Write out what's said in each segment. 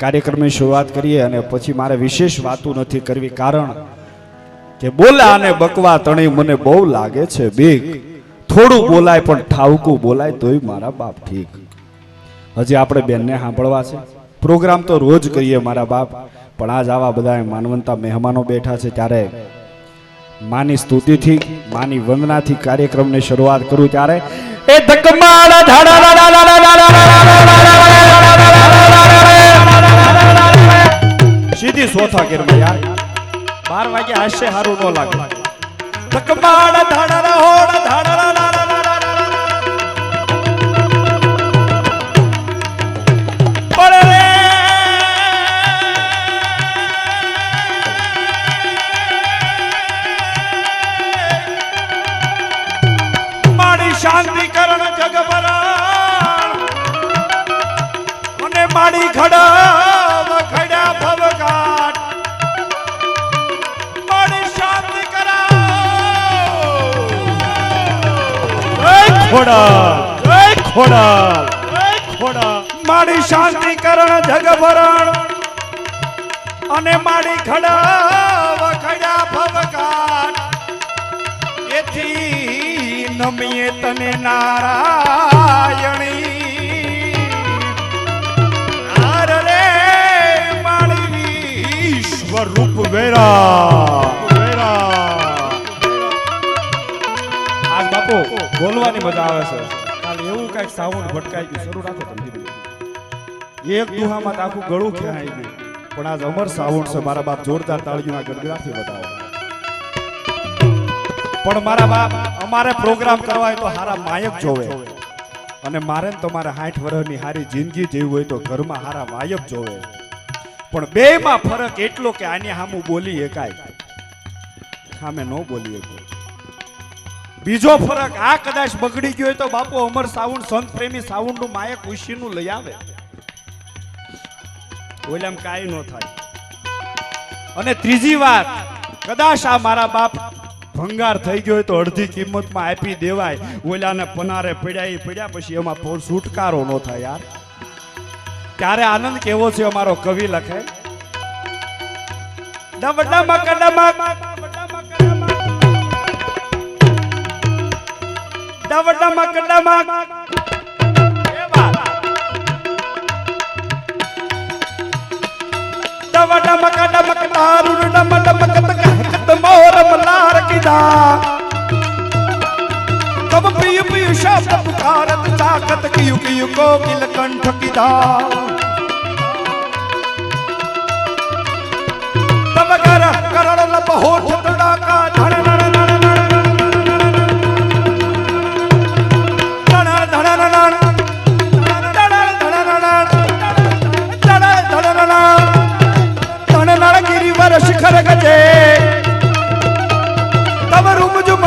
કાર્યક્રમની શરૂઆત કરીએ અને પછી મારે વિશેષ વાતો નથી કરવી કારણ કે બોલા અને બકવા તણી મને બહુ લાગે છે બીક. થોડું બોલાય પણ ઠાવકું બોલાય તોય મારા બાપ ઠીક. હજી આપણે બેનને સાંભળવા છે. પ્રોગ્રામ તો રોજ કરીએ મારા બાપ, પણ આજ આવા બધા માનવંતા મહેમાનો બેઠા છે ત્યારે માની સ્તુતિથી, માની વંદનાથી કાર્યક્રમની શરૂઆત કરું ત્યારે, એ ધકમાળા ધાડા સીધી ચોથા ગેરમાં યાર. બાર વાગે હાસ્ય હારું ન લાગે. તકબાડ ધાડારા હોડ ધાડારા શાંતિકરણ જગબરા અને માડી ખડા ખોડા. ખોડા. ખોડા. મારી શાંતિ કરણ જગભરણ અને મારી ખડા વખડા ભવકાર એથી નમીએ તને નારાયણી. રૂપ વેરા. મજા આવે છે. કાલ એવું કંઈક સાઉન્ડ ભટકાઈ ગયું. શરૂ રાખો તમે. એક દુહામાં આખું ગળું ખેંચાઈ ગયું. પણ આજ અમર સાઉન્ડ છે. મારા બાપ જોરદાર તાળીઓના ગડગડાથી બતાવો પણ મારા બાપ, અમારે પ્રોગ્રામ કરવા હોય તો હારા માયક જોવે. અને મારે તમારે સાઠ વર્ષની હારી જિંદગી જેવી હોય તો ઘરમાં હારા માયક જોવે. પણ બે માં ફરક એટલો કે આની સામું બોલી એકાય. સામે ન બોલી શકો બીજો ફરક, આ કદાચ બગડી ગયો હોય તો બાપુ અમર સાઉન્ડ સંત પ્રેમી સાઉન્ડનું માયક ઉશીનું લઈ આવે. ઓલામ કાંઈ ન થાય. અને ત્રીજી વાત, કદાચ આ મારા બાપ ભંગાર થઈ ગયો હોય તો અડધી કિંમતમાં આપી દેવાય. ઓલાને પનારે પડ્યા પડ્યા પછી એમાં છુટકારો ન થાય યાર. ત્યારે આનંદ કેવો છે અમારો કવિ લખે? ડમક ડમ વડા વડા મકડા માં. વડા મકડા મકડા રૂડા મડા મકત કત મોર, મલાર કિદા તબ પ્રિય પ્રિય શબ્દ પુકારત તાકત કિયુ કિયુ, કોકિલ, કંઠ કિદા તબ કર, કરણ, લપ, હોઠ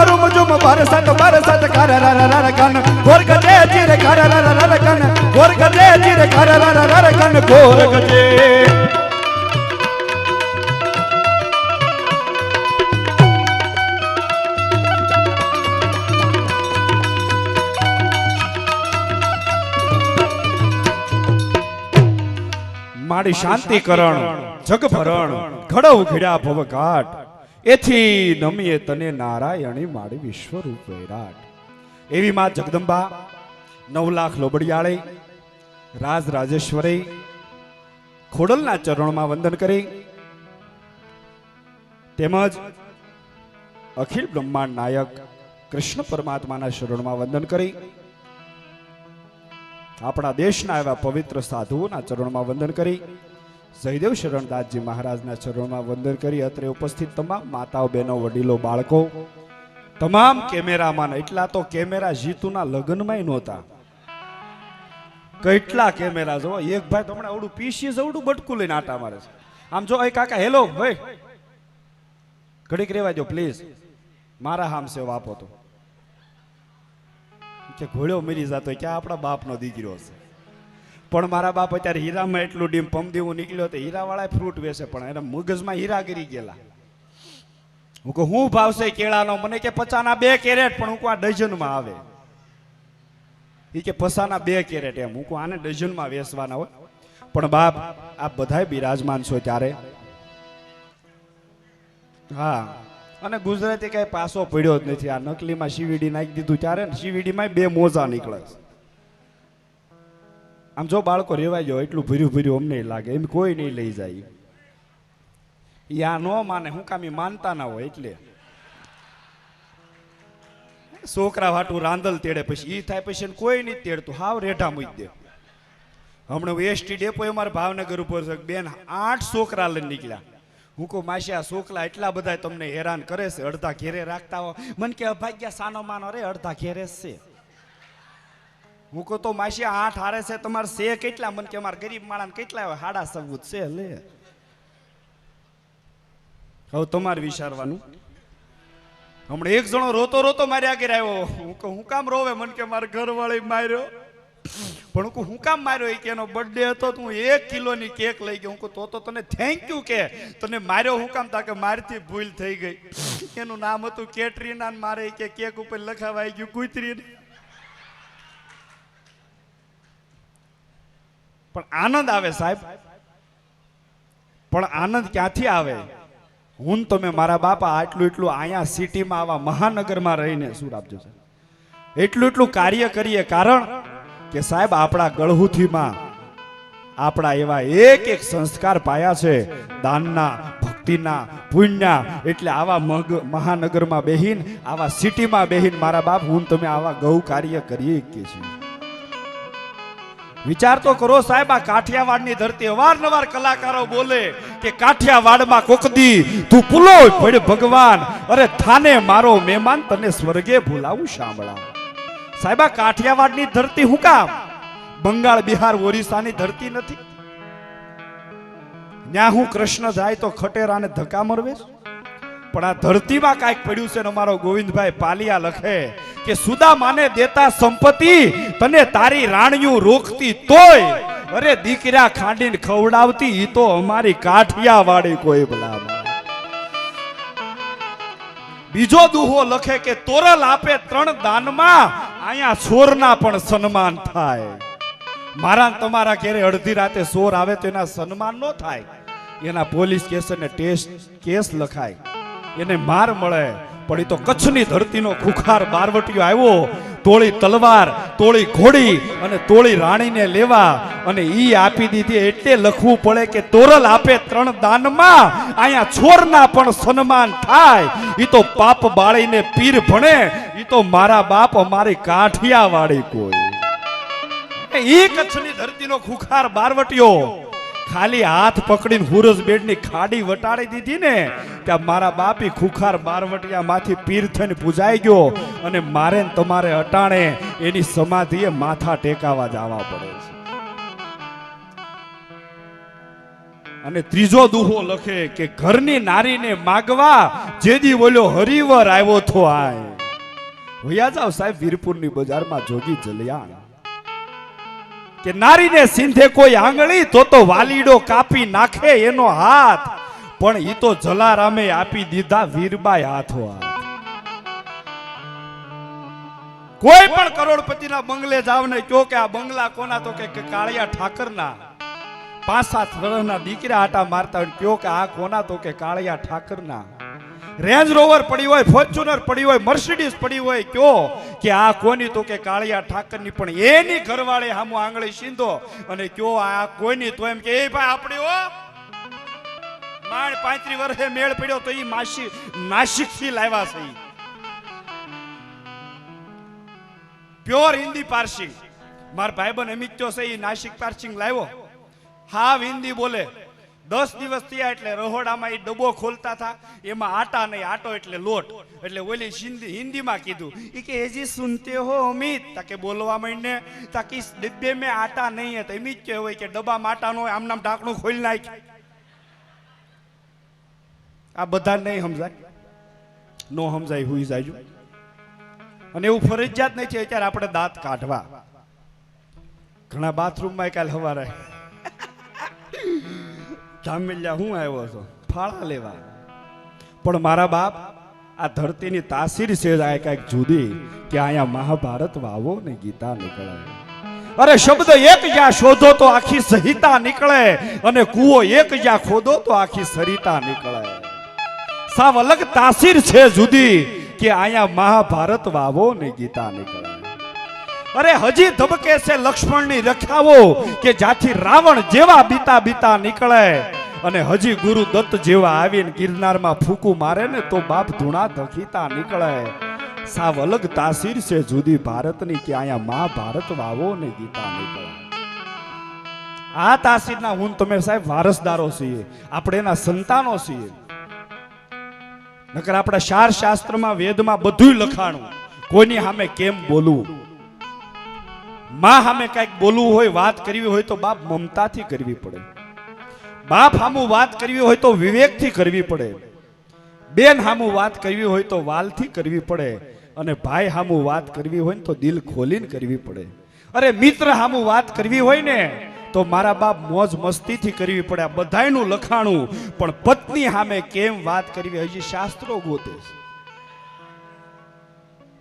રૂમ જુમ બરસત બરસત કર રર રર કન ગોર ગજે ચિર કર રર રર કન ગોર ગજે ચિર કર રર રર કન ગોર ગજે માડી શાંતિકરણ, જગભરણ, ઘડવ ઘડ્યા ભવ ઘાટ એથી નમીએ તને નારાયણી માળી વિશ્વરૂપ વિરાટ એવી માં જગદંબા, નવ લાખ લોબડિયાળી, રાજ રાજેશ્વરી ખોડલના ચરણોમાં વંદન કરી. તેમજ અખિલ બ્રહ્માંડ નાયક કૃષ્ણ પરમાત્માના શરણમાં વંદન કરી. આપણા દેશના એવા પવિત્ર સાધુઓના ચરણમાં વંદન કરી. જયદેવ શરણદાસજી મહારાજના ચરણમાં વંદન કરી અત્રે ઉપસ્થિત તમામ માતાઓ, બહેનો, વડીલો, બાળકો. તમામ કેમેરામાન, એટલા તો કેમેરા જીતુના લગ્નમાં નહોતા. કેટલા કેમેરા જો, એક ભાઈ તમને આવડું પીસી જવડું બટકું લઈને આટા મારે છે. આમ જો એ કાકા, હેલો, ભાઈ. ઘડીક રેવા દો પ્લીઝ મારા હામ સેવા આપો તો. કે ઘોડ્યો મરી જતો ક્યાં આપણા બાપનો દીકરો છે પણ મારા બાપ અત્યારે હીરામાં એટલું ડીમ પમદીવું નીકળ્યો તો હીરાવાળા ફ્રૂટ વેચે, પણ એના મગજમાં હીરા ગીરી ગયેલા. હું કહું, હું ભાવશે કેળાનો? મને કે, પચાના બે કેરેટ. પણ હું કહું, આ ડઝનમાં આવે. એ કે પસાના બે કેરેટ. એમ. હું કહું, આને ડઝનમાં વેચવાના હોય. પણ બાપ આ બધાય બિરાજમાન છો ત્યારે. હા. અને ગુજરાતી કઈ પાસો પડ્યો જ નથી. આ નકલીમાં સીવીડી નાખી દીધું ત્યારે સીવીડીમાં બે મોજા નીકળે છે. આમ જો બાળકો રેવાઈ જાવ એટલું ભર્યું ભર્યું અમને લાગે. એમ કોઈ નહીં લઈ જાય. એ આ ન માને, હું કામ માનતા ના હોય એટલે. છોકરા વાટું રાંદલ તેડે પછી એ થાય પછી કોઈ નહીં તેડતું. હાવ રેઠા મૂકી દે. હમણાં એસટી ડેપો અમારે ભાવનગર ઉપર છે, બેન આઠ છોકરા લઈને નીકળ્યા. હું કહું, માસી, આ છોકરા એટલા બધા તમને હેરાન કરે છે, અડધા ઘેરે રાખતા હો. મને કે, અભાગ્યા સાનો માનો રે, અડધા ઘેરે છે. હું કહું તો માસી આઠ હારે છે, તમારે સે કેટલા? મને કે અમારે ગરીબ માણસ કેટલા હોય હાડા સબૂત છે, લે. હવે તમારે વિચારવાનું. હમણાં એક જણો રોતો રોતો મારી આગળ આવ્યો. હું કહું, હું કામ રોવે? મને કે, મારા ઘરવાળી માર્યો. પણ હું હું કામ માર્યો? કે, એનો બર્થડે હતો તો હું એક કિલોની કેક લઈ ગયો. હું કહું, તો તો તને થેન્ક યુ કે તને માર્યો હું કામ તા કે મારથી ભૂલ થઈ ગઈ. એનું નામ હતું કેટરીના મારે કે કેક ઉપર લખાવાઈ ગયું કૂતરી પણ આનંદ આવે સાહેબ. પણ આનંદ ક્યાંથી આવે? હું તમે મારા બાપા આટલું એટલું અહીંયા સિટીમાં આવા મહાનગરમાં રહીને શું આપજો સાહેબ? એટલું એટલું કાર્ય કરીએ કારણ કે સાહેબ આપણા ગળહુથીમાં આપણા એવા એક એક સંસ્કાર પાયા છે. દાનના, ભક્તિના, પુણ્યના, એટલે આવા મગ મહાનગરમાં બેહીન, આવા સિટીમાં બેહીન મારા બાપ, હું તમે આવા ગૌ કાર્ય કરીએ કે છીએ? વિચાર તો કરો સાહેબ, આ કાઠિયાવાડની ધરતી અવારનવાર કલાકારો બોલે કે કાઠિયાવાડમાં કોકદી તું પુલો પડ ભગવાન. અરે થાને મારો મહેમાન, તને સ્વર્ગે ભૂલાવું સાંભળા સાહેબ, આ કાઠિયાવાડની ધરતી હું કામ? બંગાળ, બિહાર, ઓરિસ્સાની ધરતી નથી? ત્યાં હું કૃષ્ણ જાય તો ખટેરાને ધક્કા મરવે? પણ આ ધરતીમાં કાંઈક પડ્યું છે અમારો ગોવિંદભાઈ પાલિયા લખે કે સુદામાને દેતા સંપત્તિ, તને તારી રાણીયું રોકતી તોય. અરે દીકરા ખાંડીને ખવડાવતી, ઈ તો અમારી કાઠિયાવાડી કોઈ ભલામાં બીજો દુહો લખે કે તોરલ આપે ત્રણ દાનમાં અહીંયા સોરના પણ સન્માન થાય. મારા તમારા ઘેરે અડધી રાતે સોર આવે તો એના સન્માન ન થાય. એના પોલીસ કેસ અને ટેસ્ટ કેસ લખાય. એને માર મળે. પણ એ તો કચ્છની ધરતીનો ખુખાર બારવટીયો આવ્યો. તોળી તલવાર, તોળી ઘોડી અને તોળી રાણીને લેવા. અને ઈ આપી દીધી. એટલે લખવું પડે કે તોરલ આપે ત્રણ દાનમાં. અહીંયા છોરના પણ સન્માન થાય. ઈ તો પાપ બાળીને પીર ભણે. ઈ તો મારા બાપ અમારી કાઠિયા વાળી કોઈ. એ કચ્છની ધરતીનો ખુખાર બારવટીયો. ખાલી હાથ પકડીને હુરસ બેડની ખાડી વટાડી દીધી ને ત્યાં મારા બાપી ખુખાર બારવટિયામાંથી પીર થઈને પૂજાઈ ગયો અને મારે તમારે અટાણે એની સમાધિએ માથા ટેકાવા જવા પડે છે. અને ત્રીજો દુહો લખે કે ઘરની નારીને માગવા જેદી બોલ્યો હરિવર આવ્યો થો આય. ભૈયા જાવ સાહેબ, વીરપુરની બજારમાં જોગી જલિયાણ. કે નારીને સિંધે કોઈ આંગળી તો તો વાલીડો કાપી નાખે એનો હાથ. પણ ઈ તો જલારામે આપી દીધા વીરબાઈ હાથો કોઈ પણ કરોડપતિના બંગલે જાવ ને કયો કે આ બંગલા કોના તો કે કાળિયા ઠાકરના. પાંચ સાત વર્ષના દીકરા આટા મારતા હોય કયો કે આ કોના તો કે કાળિયા ઠાકરના. રેન્જ રોવર પડી હોય ફોર્ચ્યુનર પડી હોય મર્સિડીઝ પડી હોય, કયો? કે આ કોની તો કે કાળિયા ઠાકરની, પણ એની ઘરવાળે હામો આંગળી સીંધો અને કયો આ કોઈની તો એમ કે, એ ભાઈ આપણી હો. માણ પાંત્રી વર્ષે મેળ પડ્યો તો એ માસી નાસિકથી લાવ્યા છે પ્યોર હિન્દી પારસી માર ભાઈબંધ અમિત તો છે એ નાસિક પારસિંગ લાવ્યો. હાવ હિન્દી બોલે. દસ દિવસ થયા એટલે રહોડામાં એ ડબ્બો ખોલતા હતા એમાં આટા નહીં, આટો એટલે લોટ. એટલે ઓલી હિન્દી હિન્દીમાં કીધું. એ કે, એજી સુનતે હો અમિત? તાકે બોલવા માંડને. તાકી ડબ્બે મેં આટા નહીં હતા એમ જ કહેવાય કે ડબ્બામાં આટા નો આમ નામ ઢાંકણું ખોલી નાખ. આ બધા નહીં સમજાય. નો સમજાય હુઈ જાયજો. અને એવું ફરજિયાત નહીં છે અત્યારે આપણે દાંત કાઢવા. ઘણા બાથરૂમમાં કાલ હવારે જામિલ્યા હું આવ્યો છો? ફાળા લેવા. પણ મારા બાપ આ ધરતીની તાસીર છે આ કાંઈક જુદી કે અહીંયા મહાભારત વાવો ને ગીતા નીકળાય અરે શબ્દ એક જ્યાં શોધો તો આખી સહિતા નીકળે અને કૂવો એક જ્યાં ખોદો તો આખી સરિતા નીકળે. સાવ અલગ તાસીર છે જુદી કે અહીંયા મહાભારત વાવો ને ગીતા નીકળે. અરે હજી ધબકે છે લક્ષ્મણની રખાવો કે જ્યાંથી રાવણ જેવા બીતા બીતા નીકળે. અને હજી ગુરુ દત્ત જેવા આવીને ગિરનારમાં ફૂકું મારે ને તો બાપ ધૂણા ધખીતા નીકળે. સાવ અલગ તાસીર છે જુદી ભારતની કે અહીંયા મહાભારત વાવો ને ગીતા નીકળે. આ તાસીરના હું તમે સાહેબ વારસદારો છીએ, આપણે એના સંતાનો છીએ. નકર આપણા શાર શાસ્ત્રમાં વેદમાં બધું લખાણું, કોઈની સામે કેમ બોલવું? માં સામે કંઈક બોલવું હોય, વાત કરવી હોય તો બાપ મમતાથી કરવી પડે. બાપ હામું વાત કરવી હોય તો વિવેકથી કરવી પડે. બેન સામું વાત કરવી હોય તો વાલથી કરવી પડે. અને ભાઈ હામું વાત કરવી હોય તો દિલ ખોલીને કરવી પડે. અરે મિત્ર સામું વાત કરવી હોય ને તો મારા બાપ મોજ મસ્તીથી કરવી પડે. આ બધાયનું લખાણું. પણ પત્ની સામે કેમ વાત કરવી હજી શાસ્ત્રો ગોતે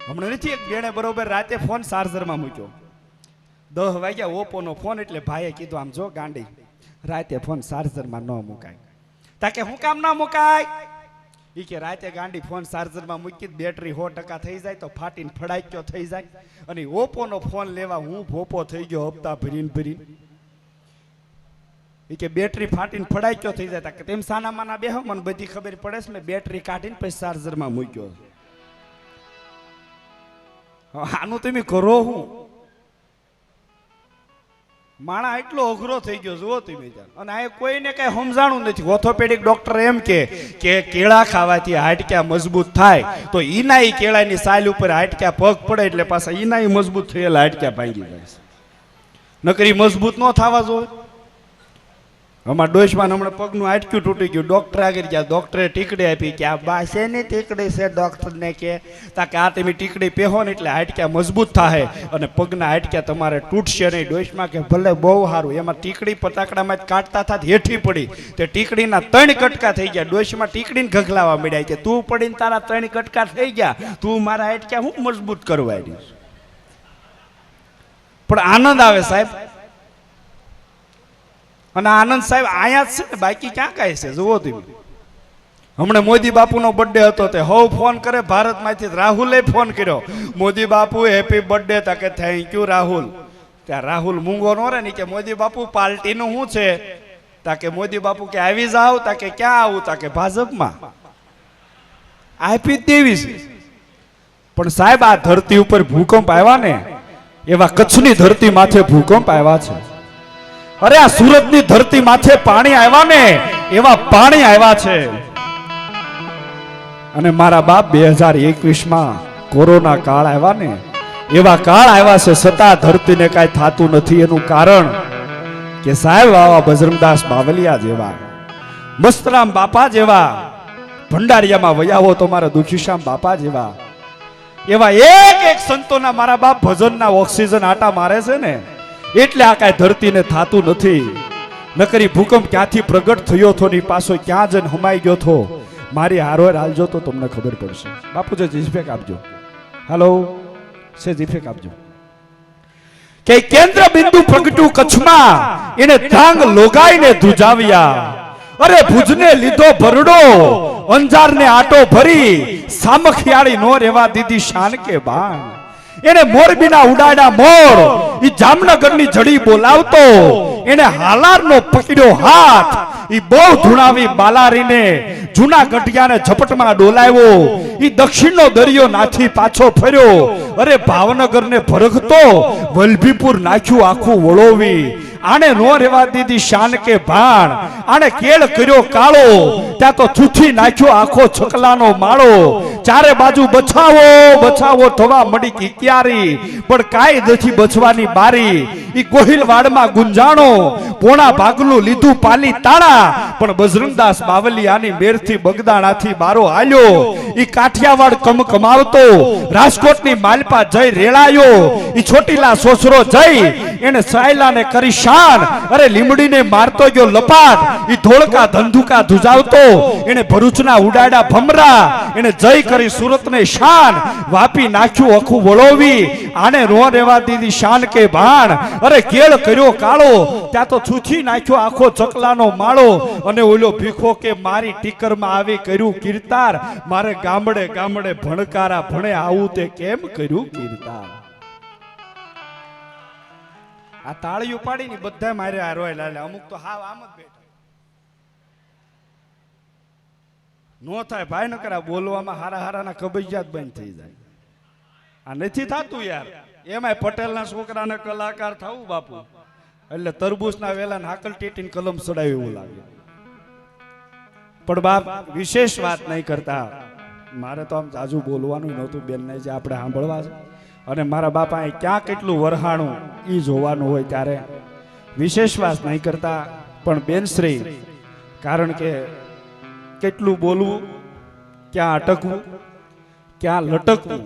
હમણાં નથી એક બેણે બરોબર રાતે ફોન ચાર્જરમાં મૂક્યો. દહ વાગ્યા ઓપોનો ફોન એટલે ભાઈએ કીધું, આમ જો ગાંડી. રાતે ફોન ચાર્જરમાં ન મુકાય. તાકે હું કામ ના મુકાય? ઈ કે રાતે ગાંડી ફોન ચાર્જરમાં મૂકી બેટરી સો ટકા થઈ જાય તો ફાટીને ફડાક્યો થઈ જાય. અને ઓપોનો ફોન લેવા હું ભોપો થઈ ગયો હપ્તા ભરીને ભરીને. ઈ કે બેટરી ફાટીને ફડાક્યો થઈ જાય. તાકે તેમ સાના માના બેહો, મને બધી ખબર પડે છે, મેં બેટરી કાઢીને પછી ચાર્જરમાં મૂક્યો. આનું તમે કરો હું. માણા એટલો અઘરો થઈ ગયો, જુઓ તમે અને આ કોઈને કઈ સમજાણું નથી. ઓર્થોપેડિક ડોક્ટર એમ કે કે કેળા ખાવાથી હાડક્યા મજબૂત થાય. તો ઈના ઈ કેળાની સાલ ઉપર હાડક્યા પગ પડે એટલે પાછા ઈના મજબૂત થયેલા હાડક્યા ભાંગી જાય નકરી મજબૂત ન થવા જોઈએ અમારા ડોશમાં હમણાં પગનું આટક્યું તૂટી ગયું. ડોક્ટર આગળ ગયા. ડોક્ટરે ટીકડી આપી કે, આ બા શેની ટીકડી છે ડોક્ટરને કે? તા કે, આ તમે ટીકડી પહેરો ને એટલે હાડક્યા મજબૂત થાય અને પગના હાડક્યા તમારે તૂટશે નહીં. ડોશમાં કે, ભલે બહુ સારું. એમાં ટીકડી પતાકડામાં જ કાઢતા થાત, હેઠી પડી. તે ટીકડીના ત્રણ કટકા થઈ ગયા. ડોશમાં ટીકડીને ઘઘલાવા મળ્યા કે, તું પડીને તારા ત્રણ કટકા થઈ ગયા. તું મારા હાડક્યા હું મજબૂત કરવા દઈશ પણ આનંદ આવે સાહેબ. અને આનંદ સાહેબ આયા જ છે ને, બાકી ક્યાં કાંઈ છે? જુઓ તમે. હમણાં મોદી બાપુનો બર્થડે હતો તે હવ ફોન કરે, ભારતમાંથી રાહુલે ફોન કર્યો. મોદી બાપુ હેપી બર્થડે તા કે થેન્ક યુ રાહુલ. ત્યાં રાહુલ મૂંગો નો રે ને કે મોદી બાપુ, પાર્ટીનું શું છે? તા કે મોદી બાપુ કે આવી જાવ તા કે ક્યાં આવું, તા કે ભાજપમાં. આપી જ દેવી છે. પણ સાહેબ, આ ધરતી ઉપર ભૂકંપ આવ્યા ને, એવા કચ્છની ધરતી માથે ભૂકંપ આવ્યા છે. અરે આ સુરતની ધરતી માથે પાણી આવ્યા ને, એવા પાણી આવ્યા છે. અને મારા બાપ બે હજાર એકવીસમાં કોરોના કાળ આવ્યા ને, એવા કાળ આવ્યા છે, છતાં ધરતીને કાંઈ થતું નથી. એનું કારણ કે સાહેબ, આવા બજરંગદાસ બાવલિયા જેવા, મસ્તરામ બાપા જેવા, ભંડારિયામાં વયાવો તો મારા દુખીશ્યામ બાપા જેવા, એવા એક એક સંતોના મારા બાપ ભજનના ઓક્સિજન આટા મારે છે ને એટલે આ કાંઈ ધરતીને થાતું નથી. નકરી ભૂકંપ ક્યાંથી પ્રગટ થયો હતો ની પાછો ક્યાં જન હમાઈ ગયો હતો? મારી હારોર હાલજો તો તમને ખબર પડશે. બાપુ જે જીફેક આપજો. હાલો સે જીફેક આપજો. કે કેન્દ્ર બિંદુ પ્રગટ્યું કચ્છમાં, એને ધાંગ લોગાઈને ધુજાવ્યા અરે ભુજને લીધો ભરડો, અંજારને આટો ભરી, સામખિયાળી નો રેવા દીધી શાન કે બાણ. એને મોરબીના ઉડાડા મોર. ઈ જામનગરની જડી બોલાવતો. એને હાલારનો પકડ્યો હાથ. ઈ બહુ ધુણાવી બાલારીને જૂના ગઢિયાને ઝપટમાં ડોલાવ્યો. ઈ દક્ષિણનો દરિયો નાથી પાછો ફર્યો. અરે ભાવનગરને ભરગતો વલભીપુર નાખ્યું આખું વળોવી. આને નો રેવા દીધી શાન કે ભાણ. આને કેળ કર્યો કાળો. ત્યાં તો થૂથી નાખ્યો આખો છકલાનો માળો. ચારે બાજુ બચાવો બચાવો થવા મળી કિક્યારી પણ કાંઈ નથી બચવાની બારી. ઈ ગોહિલવાડમાં ગુંજાણો. પોણા ભાગનું લીધું પાલી તાળા. પણ બજરંગદાસ બાવલિયાની મેરથી બગદાણાથી બારો હાલ્યો ઈ કાઠિયાવાડ કમ કમાવતો રાજકોટની માલપા જઈ રેળાયો. ઈ છોટીલા સોસરો જઈ એને સાયલાને કરી અરે લીમડીને મારતો જો લપાટ. ઈ ધોળકા ધંધુકા ધુજાવતો. એને ભરૂચના ઉડાડા ભમરા. એને જય કરી સુરતને શાન. વાપી નાખ્યું અખું વળોવી. આને રો રેવા દીધી શાન કે ભાણ. અરે કેળ કર્યો કાળો. ત્યાં તો છૂછી નાખ્યો આખો ચકલાનો માળો. અને ઓલો ભીખો કે મારી ટીકરમાં આવી કર્યું કીર્તાર. મારે ગામડે ગામડે ભણકારા ભણે આવું તે કેમ કર્યું કીર્તાર? આ તાળીઓ પાડીને બધા મારે રોય લાલે અમુક તો હાવ આમ જ બેઠા. નો થાય ભાઈ ન કરા બોલવામાં હારા હારાના કબજિયાત બંધ થઈ જાય. આ નથી થતું યાર. એમાંય પટેલના છોકરાને કલાકાર થવું બાપુ. એટલે તરબૂચના વેલા હાકલ ટીટીને કલમ ચડાવી એવું લાગે. પણ બાપ, વિશેષ વાત નહીં કરતા. મારે તો આમ જાજુ બોલવાનું નહોતું. બેનને જે આપણે સાંભળવા છે. અને મારા બાપા અહીં ક્યાં કેટલું વરહાણું એ જોવાનું હોય ત્યારે વિશેષ વાત નહીં કરતા, પણ બેનશ્રી કારણ કે કેટલું બોલવું, ક્યાં અટકવું, ક્યાં લટકવું,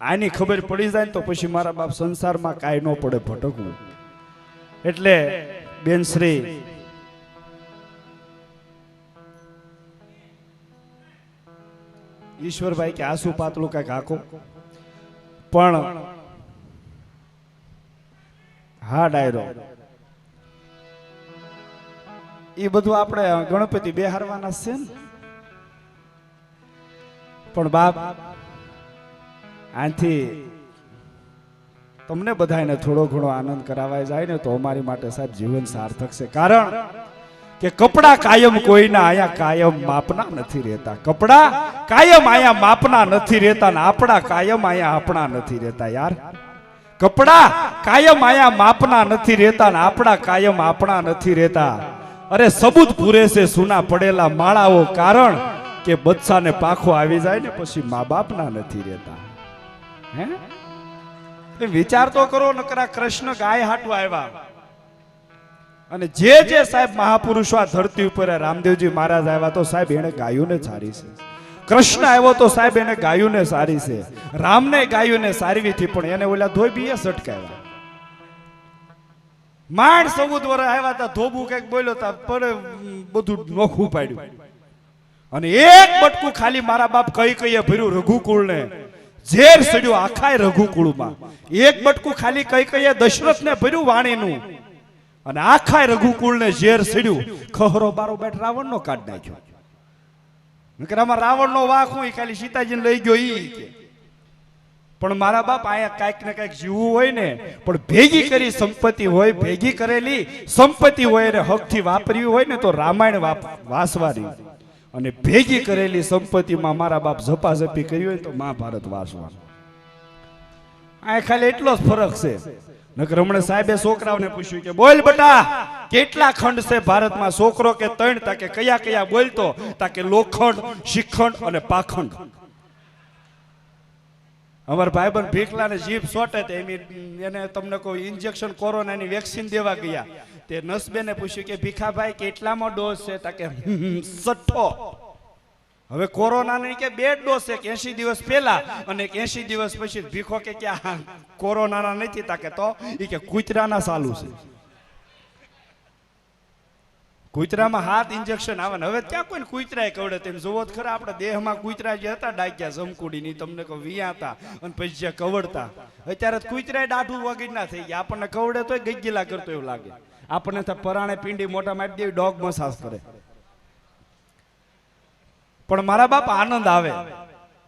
આની ખબર પડી જાય તો પછી મારા બાપ સંસારમાં કાંઈ ન પડે ભટકવું. એટલે બેનશ્રી ઈશ્વરભાઈ કે આસુ પાતળું કંઈક આખો પણ હા ડાયરો એ બધું આપણે ગણપતિ બેહારવાના છે ને. પણ બાપ આથી તમને બધાને થોડો ઘણો આનંદ કરાવાય જાય ને તો અમારી માટે સાહેબ જીવન સાર્થક છે. કારણ કે કપડા કાયમ કોઈના આયા કાયમ માપના નથી રહેતા. કપડા કાયમ આયા માપના નથી રહેતા ને આપણા કાયમ આયા આપણા નથી રહેતા યાર. કપડા કાયમ આયા માપના નથી રહેતા ને આપણા કાયમ આપણા નથી રહેતા. અરે સબૂત પૂરે છે સુના પડેલા માળાઓ કારણ કે બચ્ચાને પાખો આવી જાય ને પછી મા બાપના નથી રહેતા. હે? વિચાર તો કરો, નકરા કૃષ્ણ ગાય હાટવા આવ્યા. અને જે જે સાહેબ મહાપુરુષો આ ધરતી ઉપર રામદેવજી મહારાજ આવ્યા તો સાહેબ એને ગાયોને સારી છે. કૃષ્ણ આવ્યો તો સાહેબ એને ગાયોને સારી છે. રામને ગાયોને સારવી હતી, પણ એને ઓલા ધોબીએ સટકાવ્યા. માંડ ચૌદ વરા આવ્યા હતા, ધોબુ કંઈક બોલ્યો તા પણ બધું નોખું પાડ્યું. અને એક બટકું ખાલી મારા બાપ કઈ કઈએ ભર્યું રઘુકુળને. ઝેર સડ્યું આખાય રઘુકુળમાં. એક બટકું ખાલી કઈ કઈએ દશરથને ભર્યું વાણીનું. અને આખા રઘુકુળને ઝેર સીડ્યું. ખહરો બારો બેટ રાવણનો કાઢ નાખ્યો. નકર આમાં રાવણનો વાંક હું ખાલી સીતાજીને લઈ ગયો ઈ પણ મારા બાપ અહીંયા કાંઈક ને કાંઈક જીવવું હોય ને, પણ ભેગી કરી સંપત્તિ હોય, ભેગી કરેલી સંપત્તિ હોય અને હકથી વાપરવી હોય ને, તો રામાયણ વાસવાની અને ભેગી કરેલી સંપત્તિમાં મારા બાપ ઝપાઝપી કરી હોય તો મહાભારત વાસવાનું. આ ખાલી એટલો જ ફરક છે. નકર સાહેબે છોકરાઓને પૂછ્યું કે બોલ બટા કેટલા ખંડ છે ભારતમાં છોકરો કે ત્રણ? તાકે કયા કયા બોલતો? તાકે લોખંડ શિખંડ અને પાખંડ. અમારા ભાઈબંધ ભીખલાને જીભ સોટે તે એને તમને કોઈ ઇન્જેક્શન કોરોનાની વેક્સિન દેવા ગયા. તે નસબેને પૂછ્યું કે ભીખાભાઈ કેટલામાં ડોઝ છે? તા કે "હમ, છઠ્ઠો હવે કોરોનાની કે બે ડોઝ એક એસી દિવસ પહેલા અને એસી દિવસ પછી ભીખો કે ક્યાં કોરોનાના નથી તા કે તો એ કે કૂતરાના ચાલુ છે. કૂતરામાં હાથ ઇન્જેક્શન આવે ને, હવે ક્યાં કોઈ કૂતરાય કવડે તેમ જોવો જ ખરા આપણા દેહમાં કૂતરા જે હતા ડાક્યા જમકુડીની, તમને કહું વિયાતા અને પછી જે કવડતા. અત્યારે કુતરાય દાઢું વગી ના થઈ ગયા. આપણને કવડે તોય ગજગીલા કરતો એવું લાગે. આપણને તો પરાણે પિંડી મોટા માપી દેવી, ડોગ મસાજ કરે. પણ મારા બાપ આનંદ આવે.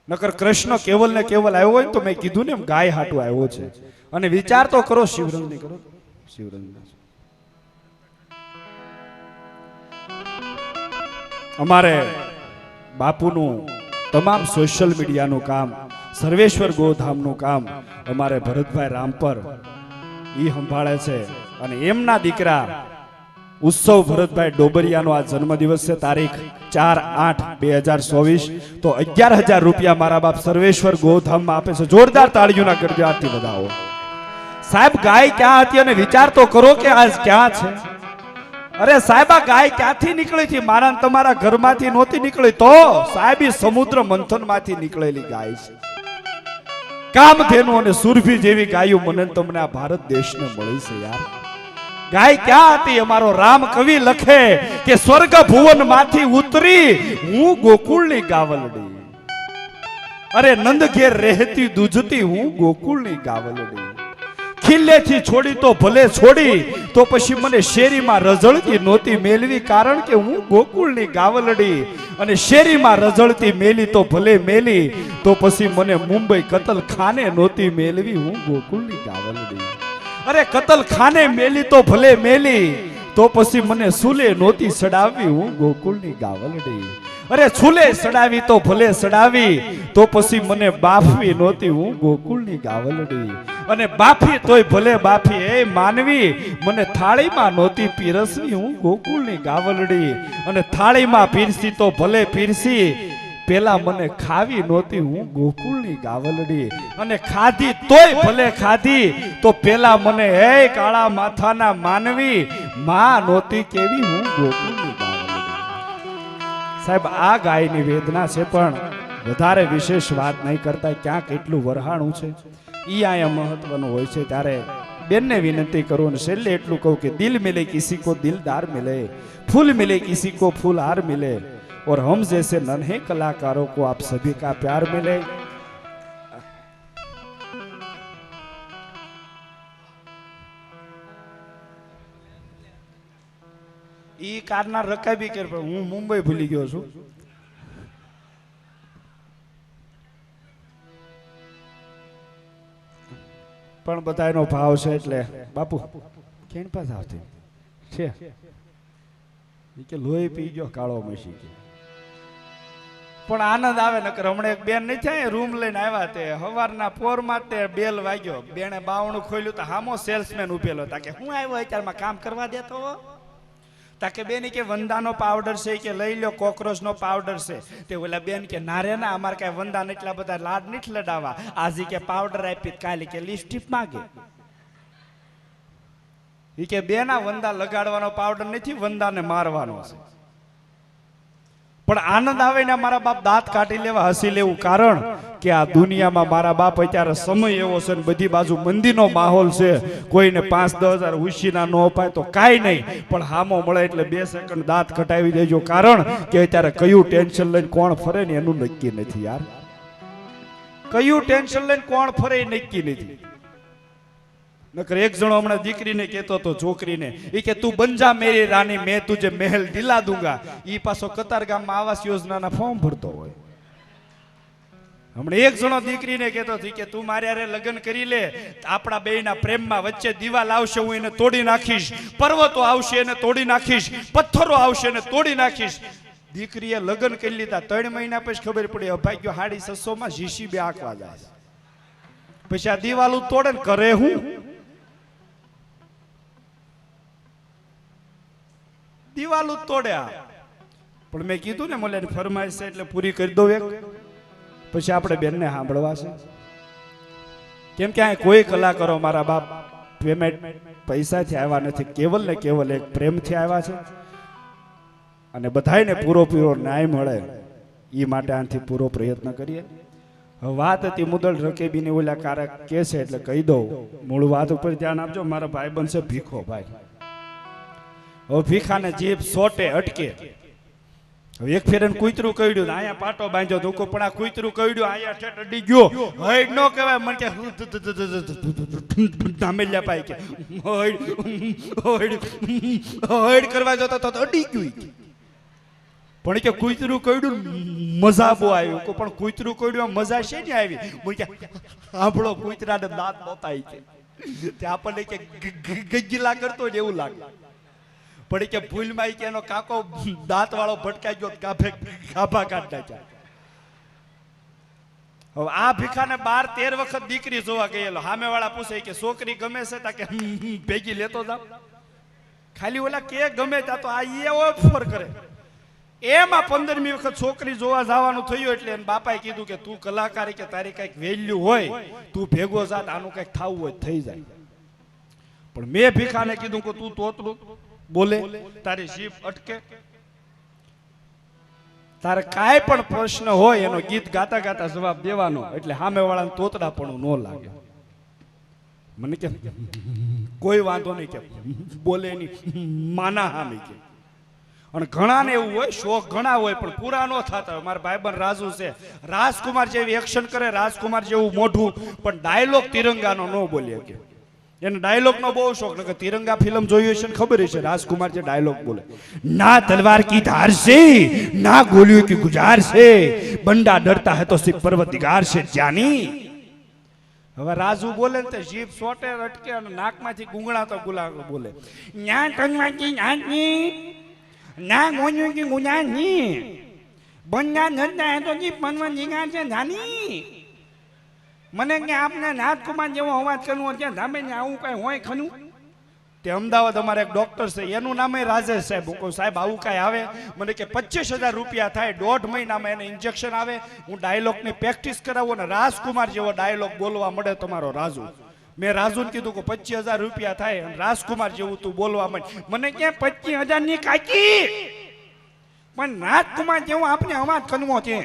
નકર કૃષ્ણ કેવલ ને કેવલ આવ્યો હોય તો મેં કીધું ને એમ ગાય હાટું આવ્યો છે. અને વિચાર તો કરો શિવરંગની કરો શિવરંગ અમારે બાપુનું તમામ સોશિયલ મીડિયાનું કામ, સર્વેશ્વર ગોધામનું કામ અમારે ભરતભાઈ રામપર ઈ સંભાળે છે. અને એમના દીકરા ઉત્સવ ભરતભાઈ ડોબરિયાનો આ જન્મદિવસ છે, તારીખ ચાર આઠ બે હજાર ચોવીસ. તો અગિયાર હજાર રૂપિયા મારા બાપ સર્વેશ્વર ગોધામમાં આપે છે. જોરદાર તાળીઓના કરજો આરતી બધાઓ સાહેબ, ગાય ક્યાં હતી અને વિચાર તો કરો કે આ ક્યાં છે? અરે સાહેબ, આ ગાય ક્યાંથી નીકળી હતી? મારા તમારા ઘરમાંથી નહોતી નીકળી. તો સાહેબ સમુદ્ર મંથનમાંથી નીકળેલી ગાય છે. કામધેનુ અને સુરભી જેવી ગાયો મને તમને આ ભારત દેશને મળી છે, યાર. ગાય ક્યાં હતી? અમારો રામ કવિ લખે કે સ્વર્ગ ભુવનમાંથી ઉતરી હું ગોકુળની ગાવલડી. અરે નંદ ઘેર રહેતી દૂજતી હું ગોકુળની ગાવલડી. ખિલ્લેથી છોડી તો ભલે છોડી, તો પછી મને શેરીમાં રઝળતી નહોતી મેલવી કારણ કે હું ગોકુળની ગાવલડી. અને શેરીમાં રઝળતી મેલી તો ભલે મેલી, તો પછી મને મુંબઈ કતલ ખાને નહોતી મેલવી હું ગોકુળની ગાવલડી. અરે કતલ ખાને મેલી તો ભલે મેલી, તો પછી મને સુલે નહોતી સડાવી, હું ગોકુળની ગાવલડી. અરે છૂલે સડાવી તો ભલે સડાવી, તો પછી મને બાફવી નહોતી, હું ગોકુળની ગાવલડી. અને બાફી તોય ભલે બાફી, એ માનવી, મને થાળીમાં નહોતી પીરસવી, હું ગોકુળની ગાવલડી. અને થાળીમાં પીરસી તો ભલે પીરસી પેલા મને ખાવી નહોતી, હું ગોકુળની ગાવલડી અને ખાધી, તોય ભલે ખાધી, તો પેલા મને, હે કાળા માથાના માનવી, માં નહોતી કેવી, હું ગોકુળની ગાવલડી. સાહેબ, આ ગાયની વેદના છે, પણ વધારે વિશેષ વાત નહીં કરતા ક્યાં કેટલું વરહાણું છે. એ અહીંયા મહત્વનું હોય છે, ત્યારે બેનને વિનંતી કરું અને છેલ્લે એટલું કહું કે, દિલ મિલે કિસી કો દિલદાર મિલે, ફૂલ મિલે કિસી કો ફૂલહાર મિલે. और हम जैसे नन्हे कलाकारों को आप सभी का प्यार मिले ઈ કારના રકાબી કર પણ હું મુંબઈ ભૂલી ગયો છું પણ બધાનો ભાવ છે એટલે બાપુ કેન પાસ આવતી છે ઈ કે લોહી પી ગયો કાળો મસી કે પણ આનંદ આવે નકર હમણાં એક બેન નહીં થાય, રૂમ લઈને આવ્યા તે. સવારના પોર તે બેલ વાગ્યો. બેને બાવણું ખોલ્યું તો હામો સેલ્સમેન ઉભેલો. તા કે હું આવ્યો અત્યારમાં? કામ કરવા દેતો તાકે બેન કે વંદાનો પાવડર છે કે લઈ લો કોકરોચનો પાવડર છે. તે ઓલા બેન કે ના રે ના, અમારે કાંઈ વંદાને એટલા બધા લાડ નથી લડાવા આજે કે પાવડર આપી કાલે કે લિપસ્ટિક માગે. એ કે બેના વંદા લગાડવાનો પાવડર નથી, વંદાને મારવાનો છે. પણ આનંદ આવે ને મારા બાપ દાંત કાઢી લેવા, હસી લેવું. કારણ કે આ દુનિયામાં મારા બાપ અત્યારે સમય એવો છે ને બધી બાજુ મંદીનો માહોલ છે. કોઈને પાંચ, દસ હજાર ઉશીના ન અપાય તો કાંઈ નહીં. પણ હામો મળે એટલે બે સેકન્ડ દાંત કટાવી દેજો. કારણ કે અત્યારે કયું ટેન્શન લઈને કોણ ફરે ને એનું નક્કી નથી યાર. કયું ટેન્શન લઈને કોણ ફરે નક્કી નથી. નકર એક જણો હમણાં દીકરીને કહેતો હતો, છોકરીને. એ કે, તું બંજા મેરી રાની, મેં તુજે મહેલ દિલા દુંગા. ઈ પાછો કતારગામમાં આવાસ યોજનાના ફોર્મ ભરતો હોય. હમણાં એક જણો દીકરીને કહેતો હતી કે, તું મારે હારે લગ્ન કરી લે, આપણા બેયના પ્રેમમાં વચ્ચે દિવાલ આવશે, હું એને તોડી નાખીશ, પર્વતો આવશે, એને તોડી નાખીશ, પથ્થરો આવશે, એને તોડી નાખીશ. દીકરીએ લગ્ન કરી લીધા, ત્રણ મહિના પછી ખબર પડી, અભાગ્યો, હાડી સસોમાં જીસી બે આંકવા જાય પછી આ દિવાલ તોડે ને કરે હું? દિવાલ તોડ્યા પણ મેં કીધું ને મને ફરમાઈશ છે એટલે પૂરી કરી દઉં એક. પછી આપણે બેનને સાંભળવા છે. કેમ કે આ કોઈ કલાકારો મારા બાપ પેમેન્ટ પૈસાથી આવ્યા નથી, કેવલ ને કેવલ એક પ્રેમથી આવ્યા છે. અને બધાયને પૂરો પૂરો ન્યાય મળે એ માટે આનાથી પૂરો પ્રયત્ન કરીએ. વાત હતી મુદલ રકેબીની, ઓલા કારક કે છે એટલે કહી દઉં. મૂળ વાત ઉપર ધ્યાન આપજો, મારા ભાઈ બનશે ભીખો ભાઈ. હવે ભીખાને જીભ સોટે અટકે. હવે એક ફેરન કૂતરું કઈડ્યું અહીંયા પાટો બાંધ્યો, તો પણ આ કૂતરું કઈડ્યું અહીંયા ઠેઠ અડી ગયો. હઈડ નો કહેવાય, મને કે ધામેલ્યા પાઈ કે હઈડ હઈડ હઈડ કરવા જતો તો અડી ગયું. પણ કે કૂતરું કઈડ્યું મજા બહુ આવ્યું કો પણ કૂતરું કઈડ્યું મજા છે ને આવી? મને કે આપણો કૂતરાને દાંત નહોતા આવી કે તે આપણને કે ગ- ગ- કરતો ને એવું લાગે. ઈ કે ભૂલમાં કે એનો કાકો દાંત વાળો ભટકાઈ ગયો ગાભે ગાભા કાઢ નાખ્યા. હવે આ ભીખાને બાર તેર વખત દીકરી જોવા ગયેલો. સામે વાળા પૂછે કે છોકરી ગમે છે? તા કે "હમ, હમ, ભેગી લેતો જાવ ખાલી ઓલા કે ગમે તા તો આ એવો ઓફર કરે. એમાં પંદરમી વખત છોકરી જોવા જવાનું થયું એટલે એને બાપાએ કીધું કે તું કલાકારી કે તારી કંઈક વેલ્યુ હોય તું ભેગો જાત આનું કંઈક થવું હોય થઈ જાય. પણ મેં ભીખાને કીધું કે તું તોતરું. બોલે તારી જીભ અટકે. તારે કાંઈ પણ પ્રશ્ન હોય એનો ગીત ગાતા ગાતા જવાબ દેવાનો. એટલે સામેવાળાને તોતડાપણું ન લાગે. મને કે કોઈ વાંધો નહીં કે બોલે નહીં માના હામી કે. અને ઘણાને એવું હોય શોખ ઘણા હોય પણ પૂરા ન થતા હોય. મારા ભાઈબંધ રાજુ છે. રાજકુમાર જેવી એક્શન કરે રાજકુમાર જેવું મોઢું પણ ડાયલોગ તિરંગાનો ન બોલીએ શકે. એને ડાયલોગનો બહુ શોખ કે તિરંગા ફિલ્મ જોઈ હશે ખબર હશે, રાજકુમાર જે ડાયલોગ બોલે. ના તલવાર કી ધાર છે ના ગોલીઓ કી ગુજાર છે બંડા ડરતા હે તો સિર્ફ પર્વતિગાર છે જાની. હવે રાજુ બોલે ને તે જીભ સોટે અટકે અને નાકમાંથી ગુંગળા તો ગુલા બોલે. ન્યા તલવાર કી નાની ના ગોલીઓ કી ગુજારની બંડા ડરતા હે તો જીભ બનવા નિગાર છે જાની. મને કે આપને નાથકુમાર જેવો અવાજ કરવો ત્યાં ધામે ને આવું કઈ હોય ખનું તે અમદાવાદ અમારે એક ડોક્ટર છે, એનું નામ રાજેશ સાહેબ. હું સાહેબ, આવું કાંઈ આવે? મને કે પચીસ હજાર રૂપિયા થાય, દોઢ મહિનામાં એને ઇન્જેક્શન આવે. હું ડાયલોગની પ્રેક્ટિસ કરાવું અને રાજકુમાર જેવો ડાયલોગ બોલવા મળે તમારો રાજુ. મેં રાજુને કીધું કે પચીસ હજાર રૂપિયા થાય અને રાજકુમાર જેવું તું બોલવા માંડ. મને ક્યાં પચીસ હજારની કાકી? પણ રાજકુમાર જેવો આપણે અવાજ કરવો છે.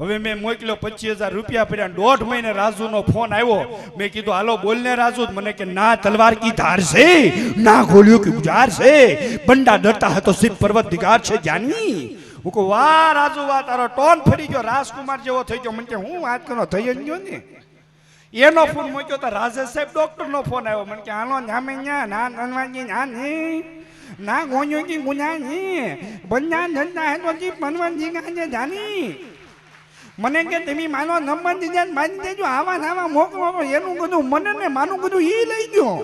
હવે મેં મોકલ્યો પચીસ હજાર રૂપિયા પડ્યા દોઢ મહિને રાજુનો ફોન આવ્યો. મેં કીધું, હાલો, બોલને રાજુ. મને કે, ના, તલવાર કી ધાર છે? ના ગોલિયો કી ગુજાર છે? બંડા ડરતા હતો શિવ પર્વત દિગાર છે જાની હું કહું, વાહ, રાજુ, વાહ, તારો ટોન ફરી ગયો. રાજકુમાર જેવો થઈ ગયો. મને હું વાત કરો, થઈ જ ગયો ને? એનો ફોન મૂક્યો તો રાજેશ સાહેબ ડોક્ટર નો ફોન આવ્યો. મને કે, હાલો ન્યા, ના, તલવારજી, ના નહીં ના ગોલિયો કી ગુના નહીં બંડા, ધંધા હે તો જી દિગાર જાની. મને કે તમે માનો નંબર દીધા ને બાંધી દેજો આવા ને આવા મોકલો એનું બધું મને ને માનું બધું ઈ લઈ ગયો.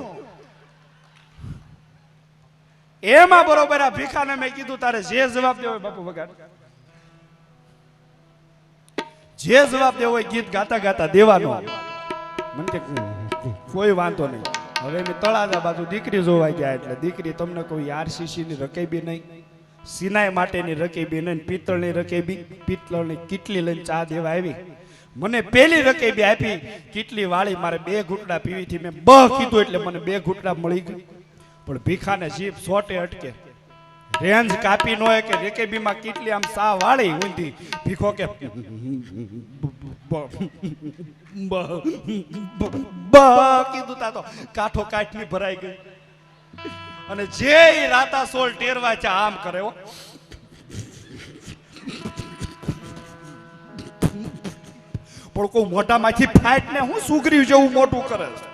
એમાં બરોબર આ ભીખાને મેં કીધું, તારે જે જવાબ દેવો બાપુ વગાડ. જે જવાબ દેવો હોય ગીત ગાતા ગાતા દેવાનો. મને કે કોઈ વાંધો નહીં. હવે મેં તળાજા બાજુ દીકરી જોવા ગયા એટલે દીકરી તમને કોઈ આરસીસી ની રકેબી નહીં. સિનાઈ માટેની રકેબી નહીં પિત્તળની રકેબી પિત્તળની કીટલી લઈને ચા દેવા આવી મને પેલી રકેબી આપી કીટલી વાળી મારે બે ઘૂંટડા પીવીથી મેં બ કીધું એટલે મને બે ઘૂંટડા મળી ગઈ પણ ભીખાને જીભ સોટે અટકે રેન્જ કાપી નો કે રેકેબીમાં કીટલી આમ સા વાળી ઊંધી ભીખો કે બ કીધું તા તો કાઠો કાઠની ભરાઈ ગઈ અને જે રાતા સોલ ટેરવા છે, આમ કરે હો. પણ કોઈ મોટામાંથી ફાટ ને હું સુગરી જેવું મોટું કરે છે?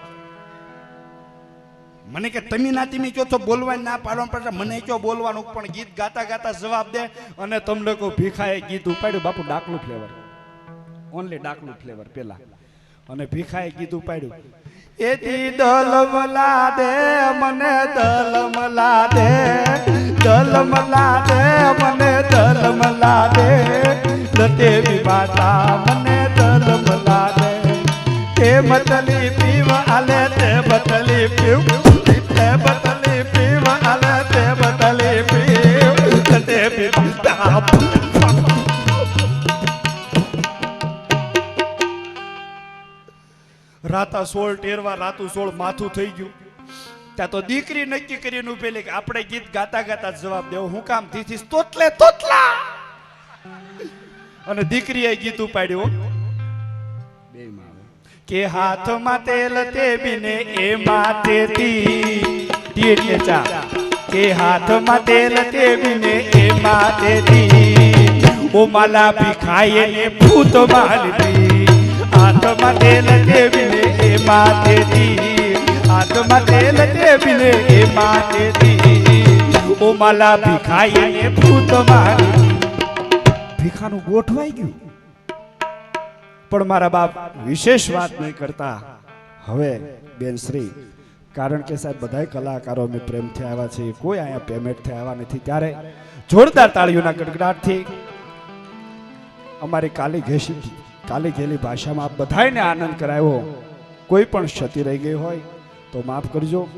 મને કે તમે ના તમે કયો તો બોલવાનું ના પાડવાનું પડશે મને કયો બોલવાનું, પણ ગીત ગાતા ગાતા જવાબ દે. અને તમને કોઈ ભીખાએ ગીત ઉપાડ્યું, બાપુ ડાકલું ફ્લેવર ઓનલી ડાકલું ફ્લેવર પેલા. અને ભીખાએ ગીત ઉપાડ્યું. એથી દલમલા દે મને દલમલા દે દલમલા દે મને દલમલા દે લતેવી માતા, મને દલમલા દે તે બતલી પીવ આલે તે બતલી પીવ. તે બતલી પીવ આલે તે બતલી પીવ. લતેવી માતા રાતા સોળ, ટેરવા, રાતું સોળ, માથું થઈ ગયું. ત્યાં તો દીકરી નક્કી કરીને ઉભેલી કે આપણે ગીત ગાતા ગાતા જવાબ દેવો. હું કામથી તોતલે તોતલા અને દીકરીએ ગીત ઉપાડ્યું. કે હાથમાં તેલ તે બિને એ માતેથી ટી એટલે ચા. કે હાથમાં તેલ તે બિને એ માતેથી ઓ માલા ભીખાય ને ભૂત માલતી હાથમાં તેલ બીને એ માતેથી હાથમાં તેલ બીને એ માતેથી ઓ માલા ભીખાય ને ભૂત મારી ભીખાનું ગોઠવાઈ ગયું. પણ મારા બાપ વિશેષ વાત નહીં કરતા. હવે બેન શ્રી, કારણ કે સાહેબ બધા કલાકારો અમે પ્રેમથી આવ્યા છે, કોઈ અહીંયા પેમેન્ટથી આવ્યા નથી. ત્યારે જોરદાર તાળીઓના ગડગડાટથી અમારી કાલી ઘેસી. કાલી ઘેલી ભાષામાં આપ બધાને આનંદ કરાવ્યો. કોઈ પણ ક્ષતિ રહી ગઈ હોય તો માફ કરજો.